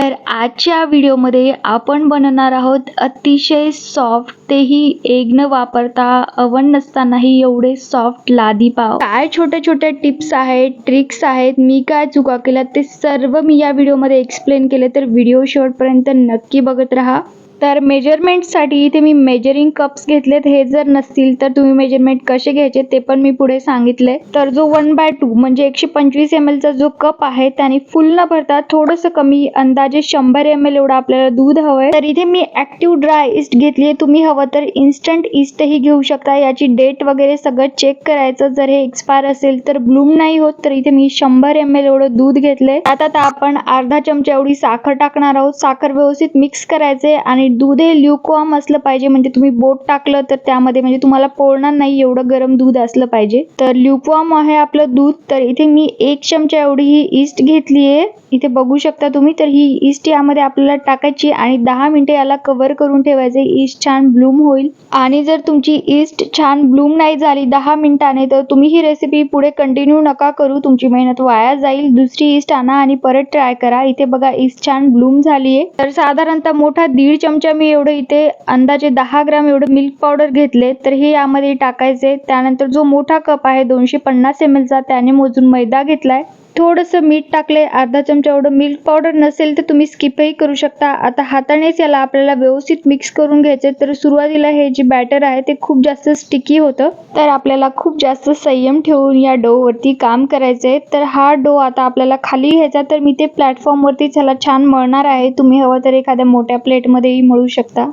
तर आजच्या व्हिडिओमध्ये आपण बनवणार आहोत अतिशय सॉफ्ट तेही एग न वापरता अवन नसतानाही एवढे सॉफ्ट लादी पाव. काय छोट्या छोट्या टिप्स आहेत ट्रिक्स आहेत मी काय चुका केल्या ते सर्व मी या व्हिडिओमध्ये एक्सप्लेन केले तर व्हिडिओ शेवटपर्यंत नक्की बघत राहा. तर मेजरमेंटसाठी इथे मी मेजरिंग कप्स घेतलेत. हे जर नसतील तर तुम्ही मेजरमेंट कसे घ्यायचे ते पण मी पुढे सांगितले तर जो वन बाय टू म्हणजे एकशे पंचवीस एम एलचा जो कप आहे त्याने फुल न भरता थोडंसं कमी अंदाजे शंभर एम एल एवढं आपल्याला दूध हवंय. तर इथे मी ऍक्टिव्ह ड्राय इस्ट घेतली आहे. तुम्ही हवं तर इन्स्टंट इस्टही घेऊ शकता. याची डेट वगैरे सगळं चेक करायचं. जर हे एक्सपायर असेल तर ब्लूम नाही होत. तर इथे मी शंभर एम एल एवढं दूध घेतलंय. आता आता आपण अर्धा चमचा एवढी साखर टाकणार आहोत. साखर व्यवस्थित मिक्स करायचे आणि दूध हे ल्युकॉम असलं पाहिजे म्हणजे तुम्ही बोट टाकलं तर त्यामध्ये म्हणजे तुम्हाला पोळणार नाही एवढं गरम दूध असलं पाहिजे. तर ल्युकॉम आहे आपलं दूध तर इथे मी एक चमचा एवढी ही इस्ट घेतली आहे. इथे बघू शकता तुम्ही तर ही इस्ट यामध्ये आपल्याला टाकायची आणि दहा मिनिटे याला कव्हर करून ठेवायचे ईस्ट छान ब्लूम होईल. आणि जर तुमची इस्ट छान ब्लूम नाही झाली दहा मिनिटाने तर तुम्ही ही रेसिपी पुढे कंटिन्यू नका करू. तुमची मेहनत वाया जाईल. दुसरी इस्ट आणा आणि परत ट्राय करा. इथे बघा ईस्ट छान ब्लूम झाली आहे. तर साधारणतः मोठा दीड चमचा मी एवढं इथे अंदाजे दहा ग्राम एवढं मिल्क पावडर घेतले तर हे यामध्ये टाकायचे. त्यानंतर जो मोठा कप आहे दोनशे पन्नास एम एलचा त्याने मोजून मैदा घेतलाय. थोडंसं मीठ टाकले अर्धा चमचा एवढं मिल्क पावडर नसेल तर तुम्ही स्किपही करू शकता. आता हातानेच याला आपल्याला व्यवस्थित मिक्स करून घ्यायचे तर सुरुवातीला हे जे बॅटर आहे ते खूप जास्त स्टिकी होतं. तर आपल्याला खूप जास्त संयम ठेवून या डोवरती काम करायचं आहे तर हा डो आता आपल्याला खाली घ्यायचा. तर मी ते प्लॅटफॉर्मवरती ह्याला छान मळणार आहे. तुम्ही हवं तर एखाद्या मोठ्या प्लेटमध्येही मळू शकता.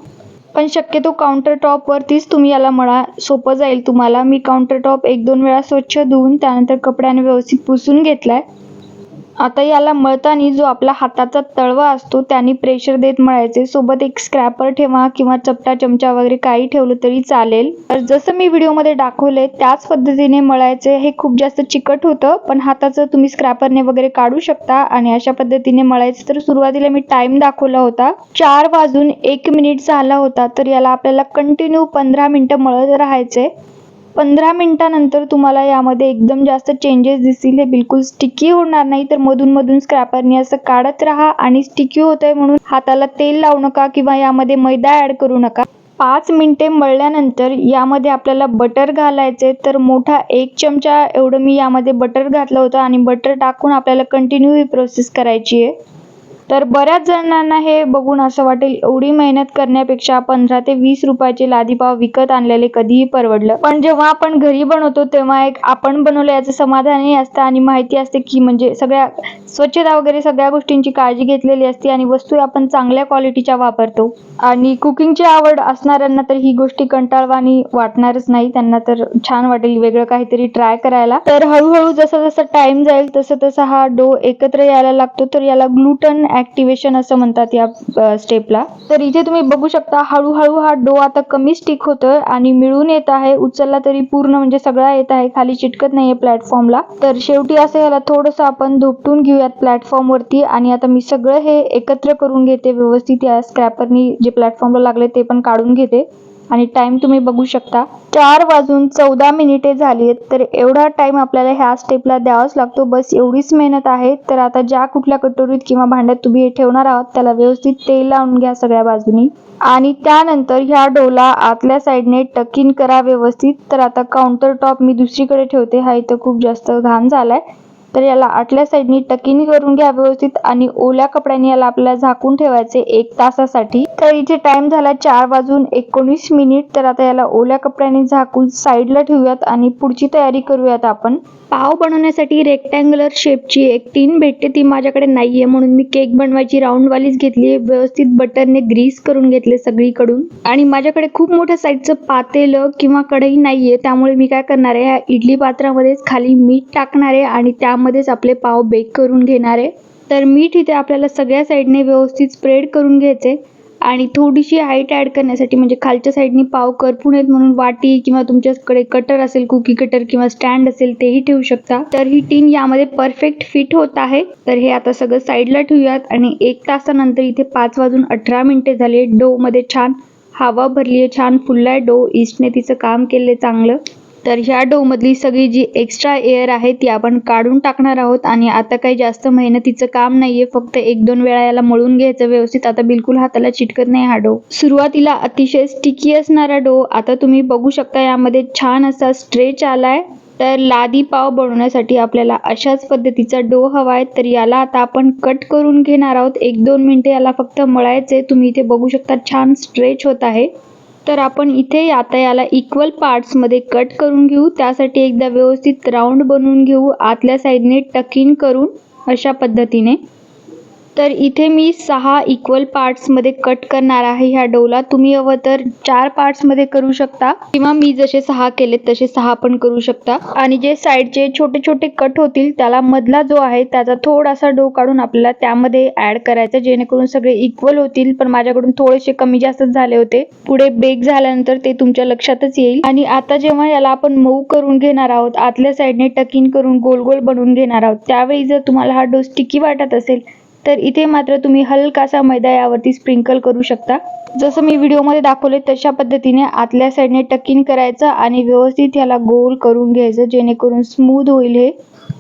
पण शक्यतो काउंटर टॉपवरतीच तुम्ही याला मळा सोपं जाईल तुम्हाला. मी काउंटर टॉप एक दोन वेळा स्वच्छ धुवून त्यानंतर कपड्याने व्यवस्थित पुसून घेतला आहे आता याला मळताना जो आपला हाताचा तळवा असतो त्याने प्रेशर देत मळायचे. सोबत एक स्क्रॅपर ठेवा किंवा चपटा चमचा वगैरे काही ठेवलं तरी चालेल. तर जसं मी व्हिडिओमध्ये दाखवले त्याच पद्धतीने मळायचे. हे खूप जास्त चिकट होतं पण हाताचं तुम्ही स्क्रॅपरने वगैरे काढू शकता आणि अशा पद्धतीने मळायचं. तर सुरुवातीला मी टाइम दाखवला होता. चार वाजून एक मिनिट झाला होता तर याला आपल्याला कंटिन्यू पंधरा मिनिटं मळत राहायचे. पंधरा मिनटानंतर तुम्हाला यामध्ये एकदम जास्त चेंजेस दिसतील हे बिलकुल स्टिकी होणार नाही. तर मधून मधून स्क्रॅपरने असं काढत राहा आणि स्टिकी होतंय म्हणून हाताला तेल लावू नका किंवा यामध्ये मैदा ॲड करू नका. पाच मिनिटे मळल्यानंतर यामध्ये आपल्याला बटर घालायचे तर मोठा एक चमचा एवढं मी यामध्ये बटर घातलं होतं आणि बटर टाकून आपल्याला कंटिन्यू ही प्रोसेस करायची आहे. तर बऱ्याच जणांना हे बघून असं वाटेल एवढी मेहनत करण्यापेक्षा पंधरा ते वीस रुपयाचे लादीपाव विकत आणलेले कधीही परवडलं. पण जेव्हा आपण घरी बनवतो तेव्हा एक आपण बनवलं याचं समाधानही असतं आणि माहिती असते की म्हणजे सगळ्या स्वच्छता वगैरे सगळ्या गोष्टींची काळजी घेतलेली असते आणि वस्तू आपण चांगल्या क्वालिटीच्या वापरतो. आणि कुकिंगची आवड असणाऱ्यांना तर ही गोष्टी कंटाळवाणी वाटणारच नाही. त्यांना तर छान वाटेल वेगळं काहीतरी ट्राय करायला. तर हळूहळू जसं जसं टाइम जाईल तसं तसं हा डो एकत्र यायला लागतो. तर याला ग्लुटन ऍक्टिव्हेशन असं म्हणतात या स्टेपला तर इथे तुम्ही बघू शकता हळूहळू हा डो आता कमी स्टिक होतोय आणि मिळून येत आहे. उचलला तरी पूर्ण म्हणजे सगळा येत आहे. खाली चिटकत नाहीये प्लॅटफॉर्मला तर शेवटी असं याला थोडंसं आपण धोपटून घेऊ प्लॅटफॉर्म वरती आणि आता मी सगळं हे एकत्र करून घेते व्यवस्थित या स्क्रॅपरनी जे प्लॅटफॉर्मला लागले ते पण काढून घेते. आणि टाइम तुम्ही बघू शकता. चार वाजून चौदा मिनिटे झाली आहेत तर एवढा टाइम आपल्याला ह्या स्टेपला द्यावाच लागतो. बस एवढीच मेहनत आहे. तर आता ज्या कुठल्या कटोरीत किंवा भांड्यात तुम्ही हे ठेवणार आहात त्याला व्यवस्थित तेल लावून घ्या सगळ्या बाजूनी. आणि त्यानंतर ह्या डोला आतल्या साईडने टकिन करा व्यवस्थित. तर आता काउंटर टॉप मी दुसरीकडे ठेवते. हा इथं खूप जास्त घाण झालाय. तर याला आटल्या साईडनी टकिनी करून घ्या व्यवस्थित आणि ओल्या कपड्याने याला आपल्याला झाकून ठेवायचे एक तासासाठी. तर इथे टाइम झाला चार वाजून एकोणीस मिनिट तर आता याला ओल्या कपड्याने झाकून साईडला ठेवूयात आणि पुढची तयारी करूयात आपण. पाव बनवण्यासाठी रेक्टँग्युलर शेपची एक टीन भेटते. ती माझ्याकडे नाही आहे म्हणून मी केक बनवायची राऊंडवालीच घेतली आहे व्यवस्थित बटरने ग्रीस करून घेतले सगळीकडून. आणि माझ्याकडे खूप मोठ्या साईजचं पातेलं किंवा कढई नाही आहे त्यामुळे मी काय करणार आहे? ह्या इडली पात्रामध्येच खाली मीठ टाकणार आहे आणि त्यामध्येच आपले पाव बेक करून घेणार आहे. तर मीठ इथे आपल्याला सगळ्या साईडने व्यवस्थित स्प्रेड करून घ्यायचे आणि थोडीशी हाईट ॲड करण्यासाठी म्हणजे खालच्या साईडनी पाव करपू नयेत म्हणून वाटी किंवा तुमच्याकडे कटर असेल कुकी कटर किंवा स्टँड असेल तेही ठेवू शकता. तर ही टीन यामध्ये परफेक्ट फिट होत आहे. तर हे आता सगळं साईडला ठेवूयात आणि एक तासानंतर इथे पाच वाजून अठरा मिनिटे झाले डो मध्ये छान हवा भरली आहे छान फुललाय डो. ईस्टने तिचं काम केलंय चांगलं. तर ह्या डोमधली सगळी जी एक्स्ट्रा एअर आहे ती आपण काढून टाकणार आहोत आणि आता काही जास्त मेहनतीचं काम नाहीये फक्त एक दोन वेळा याला मळून घ्यायचं व्यवस्थित. आता बिलकुल हाताला चिटकत नाही हा डो सुरुवातीला अतिशय स्टिकी असणारा डो आता तुम्ही बघू शकता यामध्ये छान असा स्ट्रेच आलाय. तर लादी पाव बनवण्यासाठी आपल्याला अशाच पद्धतीचा डो हवा आहे तर याला आता आपण कट करून घेणार आहोत. एक दोन मिनिटे याला फक्त मळायचे तुम्ही इथे बघू शकता छान स्ट्रेच होत आहे. तर आपण इथे आता याला इक्वल पार्ट्समध्ये कट करून घेऊ. त्यासाठी एकदा व्यवस्थित राऊंड बनवून घेऊ. आतल्या साईडने टकिन करून अशा पद्धतीने. तर इथे मी सहा इक्वल पार्ट्समध्ये कट करणार आहे ह्या डोला. तुम्ही हवं तर चार पार्ट्समध्ये करू शकता. किंवा मी जसे सहा केले तसे सहा पण करू शकता. आणि जे साईडचे छोटे छोटे कट होतील त्याला मधला जो आहे त्याचा थोडासा डो काढून आपल्याला त्यामध्ये ऍड करायचा जेणेकरून सगळे इक्वल होतील. पण माझ्याकडून थोडेसे कमी जास्त झाले होते. पुढे बेक झाल्यानंतर ते तुमच्या लक्षातच येईल. आणि आता जेव्हा याला आपण मऊ करून घेणार आहोत आतल्या साईडने टकिन करून गोल गोल बनवून घेणार आहोत त्यावेळी जर तुम्हाला हा डो स्टिकी वाटत असेल तर इथे मात्र तुम्ही हलकासा मैदा यावरती स्प्रिंकल करू शकता. जसं मी व्हिडिओमध्ये दाखवले तशा पद्धतीने आतल्या साईडने टकिन करायचं आणि व्यवस्थित याला गोल करून घ्यायचं जेणेकरून स्मूथ होईल हे.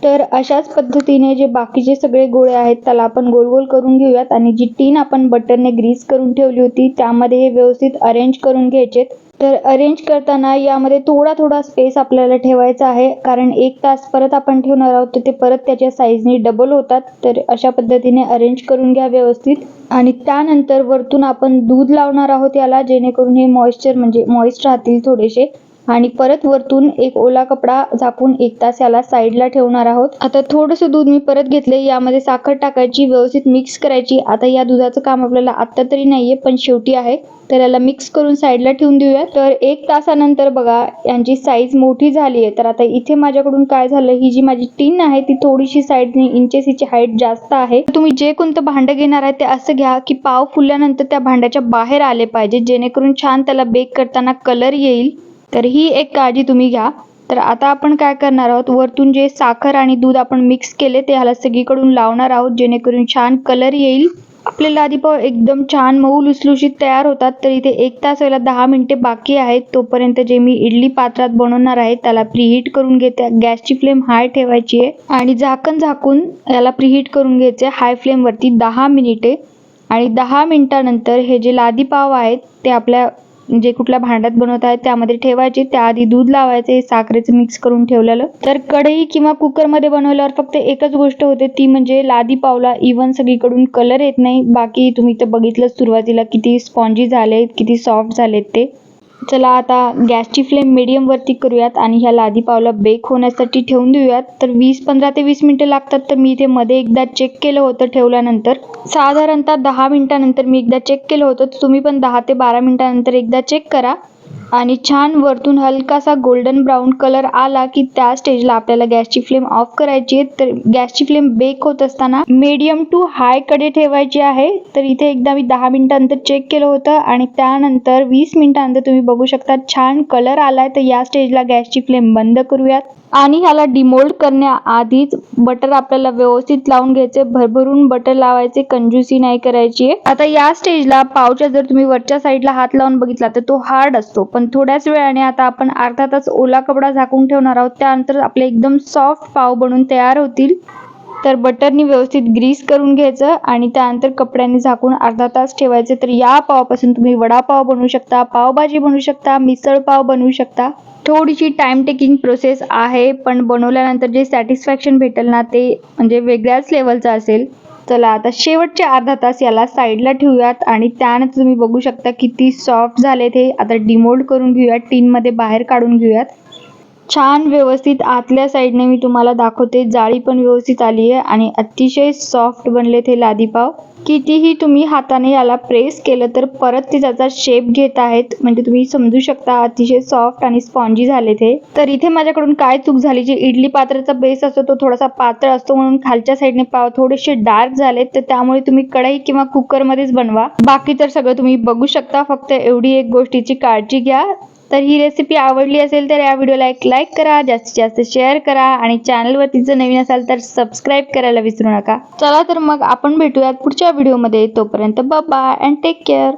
तर अशाच पद्धतीने जे बाकीचे सगळे गोळे आहेत त्याला आपण गोल गोल करून घेऊयात. आणि जी टीन आपण बटरने ग्रीस करून ठेवली होती त्यामध्ये हे व्यवस्थित अरेंज करून घ्यायचेत तर अरेंज करताना यामध्ये थोडा थोडा स्पेस आपल्याला ठेवायचा आहे. कारण एक तास परत आपण ठेवणार आहोत तर ते परत त्याच्या साईजने डबल होतात. तर अशा पद्धतीने अरेंज करून घ्या व्यवस्थित. आणि त्यानंतर वरतून आपण दूध लावणार आहोत याला जेणेकरून हे मॉइश्चर म्हणजे मॉइस्ट राहतील थोडेसे. आणि परत वरतून एक ओला कपडा झाकून एक तास याला साईडला ठेवणार आहोत. आता थोडंसं दूध मी परत घेतले यामध्ये साखर टाकायची व्यवस्थित मिक्स करायची. आता या दुधाचं काम आपल्याला आत्ता तरी नाहीये पण शेवटी आहे. तर याला मिक्स करून साईडला ठेवून देऊया. तर एक तासानंतर बघा यांची साईज मोठी झाली आहे तर आता इथे माझ्याकडून काय झालं ही जी माझी टीन आहे ती थोडीशी साईडने इंचेस हिची हाईट जास्त आहे. तुम्ही जे कोणतं भांडं घेणार आहे ते असं घ्या की पाव फुलल्यानंतर त्या भांड्याच्या बाहेर आले पाहिजे जेणेकरून छान त्याला बेक करताना कलर येईल. तर ही एक काळजी तुम्ही घ्या. तर आता आपण काय करणार आहोत? वरतून जे साखर आणि दूध आपण मिक्स केले ते ह्याला सगळीकडून लावणार आहोत जेणेकरून छान कलर येईल. आपले लादीपाव एकदम छान मऊ लुसलुशीत तयार होतात तर इथे एक तास व्हायला दहा मिनिटे बाकी आहेत. तोपर्यंत जे मी इडली पात्रात बनवणार आहे त्याला प्रीहीट करून घेते. गॅसची फ्लेम हाय ठेवायची आहे. आणि झाकण झाकून याला प्रीहीट करून घ्यायचे हाय फ्लेमवरती दहा मिनिटे. आणि दहा मिनिटानंतर हे जे लादीपाव आहेत ते आपल्या जे कुठल्या भांड्यात बनवत आहेत त्यामध्ये ठेवायचे. त्याआधी दूध लावायचे साखरेचं मिक्स करून ठेवलेलं. तर कढई किंवा कुकरमध्ये बनवल्यावर फक्त एकच गोष्ट होते ती म्हणजे लादी पावला. इवन सगळीकडून कलर येत नाही. बाकी तुम्ही तर बघितलं सुरुवातीला किती स्पॉन्जी झालेत किती सॉफ्ट झालेत ते. चला आता गॅसची फ्लेम मिडियमवरती करूयात आणि ह्या आधी पावला बेक होण्यासाठी ठेवून देऊयात. तर वीस पंधरा ते वीस मिनटं लागतात तर मी इथे मध्ये एकदा चेक केलं होतं ठेवल्यानंतर. साधारणतः दहा मिनिटानंतर मी एकदा चेक केलं होतं. तुम्ही पण दहा ते बारा मिनिटानंतर एकदा चेक करा. आणि छान वरतून हलकासा गोल्डन ब्राऊन कलर आला की त्या स्टेजला आपल्याला गॅसची फ्लेम ऑफ करायची आहे. तर गॅसची फ्लेम बेक होत असताना मीडियम टू हायकडे ठेवायची आहे. तर इथे एकदा मी दहा मिनिटानंतर चेक केलं होतं आणि त्यानंतर वीस मिनिटानंतर तुम्ही बघू शकता छान कलर आलाय. तर या स्टेजला गॅसची फ्लेम बंद करूयात. आणि ह्याला डिमोल्ड करण्याआधीच बटर आपल्याला व्यवस्थित लावून घ्यायचे. भरभरून बटर लावायचे कंजूसी नाही करायची आता या स्टेजला पावच्या जर तुम्ही वरच्या साईडला हात लावून बघितला तर तो हार्ड असतो. पण थोड्याच वेळाने आता आपण अर्धा तास ओला कपडा झाकून ठेवणार आहोत. त्यानंतर आपले एकदम सॉफ्ट पाव बनून तयार होतील. तर बटरनी व्यवस्थित ग्रीस करून घ्यायचं आणि त्यानंतर कपड्याने झाकून अर्धा तास ठेवायचे. तर या पावापासून तुम्ही वडापाव बनवू शकता पावभाजी बनवू शकता मिसळपाव बनवू शकता. थोडीशी टाइम टेकिंग प्रोसेस आहे पण बनवल्यानंतर जे सॅटिस्फॅक्शन भेटेल ना ते म्हणजे वेगळ्याच लेवलचं असेल. चला आता शेवटचे अर्धा तास याला साईडला ठेवूयात आणि त्यानंतर तुम्ही बघू शकता किती सॉफ्ट झाले ते आता डिमोल्ड करून घेऊयात टीनमध्ये बाहेर काढून घेऊयात. छान व्यवस्थित आतल्या साईडने मी तुम्हाला दाखवते. जाळी पण व्यवस्थित आली आहे आणि अतिशय सॉफ्ट बनले हे लादीपाव. कितीही तुम्ही हाताने याला प्रेस केलं तर परत ते त्याचा शेप घेत आहेत. म्हणजे तुम्ही समजू शकता अतिशय सॉफ्ट आणि स्पॉन्जी झाले ते तर इथे माझ्याकडून काय चूक झाली? जे इडली पात्राचा बेस असतो तो थोडासा पातळ असतो म्हणून खालच्या साईडने पाव थोडेसे डार्क झाले तर त्यामुळे तुम्ही कढई किंवा कुकरमध्येच बनवा. बाकी तर सगळं तुम्ही बघू शकता. फक्त एवढी एक गोष्टीची काळजी घ्या. तर ही रेसिपी आवडली असेल तर या व्हिडिओला एक लाईक करा जास्तीत जास्त शेअर करा आणि चॅनलवरती जर नवीन असाल तर सबस्क्राईब करायला विसरू नका. चला तर मग आपण भेटूयात पुढच्या व्हिडिओमध्ये तोपर्यंत बाय अँड टेक केअर